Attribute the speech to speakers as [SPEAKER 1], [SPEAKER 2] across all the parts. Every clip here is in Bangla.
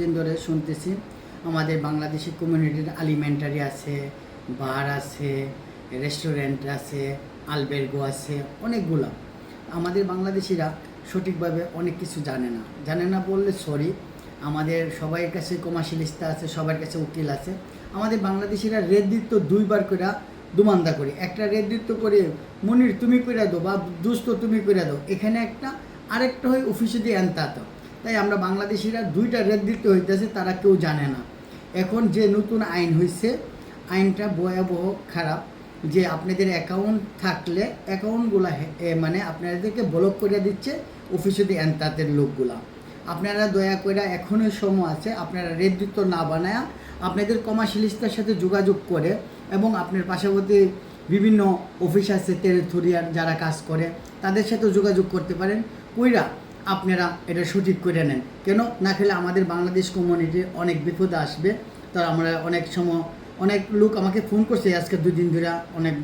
[SPEAKER 1] দিন ধরে শুনতেছি, আমাদের বাংলাদেশি কমিউনিটির আলিমেন্টারি আছে বার আছে রেস্টুরেন্ট আছে আলবের্গো আছে, অনেকগুলো। আমাদের বাংলাদেশিরা সঠিকভাবে অনেক কিছু জানে না। জানে না বললে সরি আমাদের সবার কাছে কমার্শিয়ালিস্টা আছে, সবার কাছে উকিল আছে। আমাদের বাংলাদেশিরা রেড দিত দুইবার করে দুমান্দা করি। একটা রেড দিত করে, মনির তুমি করে দো বা দুস্থ তুমি করে দাও। এখানে একটা, আরেকটা হয় অফিসে দিয়ে আনতা তো তাই আমরা বাংলাদেশিরা দুইটা রেট দিতে হইতেছে, তারা কেউ জানে না। এখন যে নতুন আইন হয়েছে আইনটা ভয়াবহ খারাপ, যে আপনাদের অ্যাকাউন্ট থাকলে অ্যাকাউন্টগুলো মানে আপনাদেরকে ব্লক করে দিচ্ছে অফিসে দিয়ে এন্তাতের লোকগুলা। আপনারা দয়া করে এখনও সময় আছে, আপনারা রেট না বানায়া আপনাদের কমার্শিয়ালিস্টের সাথে যোগাযোগ করে এবং আপনার পাশাপাশি বিভিন্ন অফিস আছে টেরিথরিয়ার যারা কাজ করে, তাদের সাথে যোগাযোগ করতে পারেন। কইরা আপনারা এটা সঠিক করে নেন। কেন? না খেলে আমাদের বাংলাদেশ কমিউনিটি অনেক বিপদে আসবে। তো আমরা অনেক সময় অনেক লোক আমাকে ফোন করছে, আজকে দুই দিন ধরে অনেক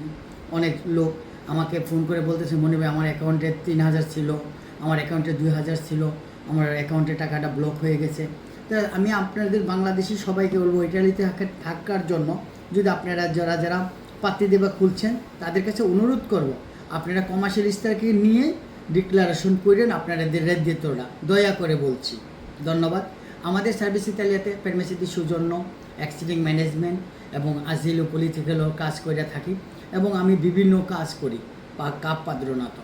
[SPEAKER 1] অনেক লোক আমাকে ফোন করে বলতেছে মনে ভাই, আমার অ্যাকাউন্টে তিন হাজার ছিল, আমার অ্যাকাউন্টে দুই হাজার ছিল, আমার অ্যাকাউন্টে টাকাটা ব্লক হয়ে গেছে। তো আমি আপনাদের বাংলাদেশি সবাইকে বলব ইটালিতে থাকা- থাকার জন্য যদি আপনারা যারা যারা পাত্রী দেবা খুলছেন, তাদের কাছে অনুরোধ করব, আপনারা কমার্শিয়াল ইস্তারকে নিয়ে ডিক্লারেশন করেন আপনারা না। দয়া করে বলছি। ধন্যবাদ। আমাদের সার্ভিস ইতালিয়াতে প্রেমেসিটি সুজন্য অ্যাক্সিডিং ম্যানেজমেন্ট এবং আজিলো পলিটিক্যালও কাজ করে থাকি এবং আমি বিভিন্ন কাজ করি বা কাপ পাদ্রনাথ।